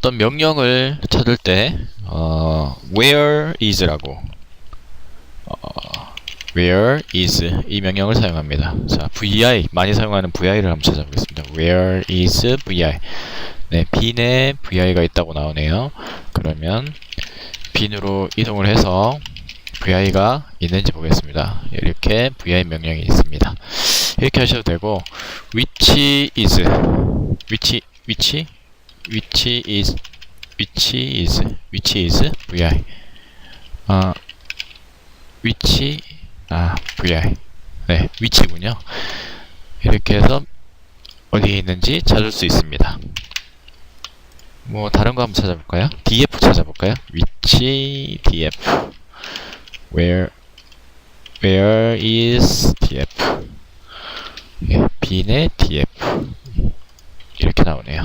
어떤 명령을 찾을 때 어, where is라고 어, where is 이 명령을 사용합니다. 자, vi 많이 사용하는 vi를 한번 찾아보겠습니다. where is vi 네, 빈에 vi가 있다고 나오네요. 그러면 빈으로 이동을 해서 vi가 있는지 보겠습니다. 이렇게 vi 명령이 있습니다. 이렇게 하셔도 되고 which is which which which is which is which is vi 아 which 아 vi 네 위치군요. 이렇게 해서 어디에 있는지 찾을 수 있습니다. 뭐 다른 거 한번 찾아볼까요? df 찾아볼까요? 위치 df where where is df 예, 빈의 df 이렇게 나오네요.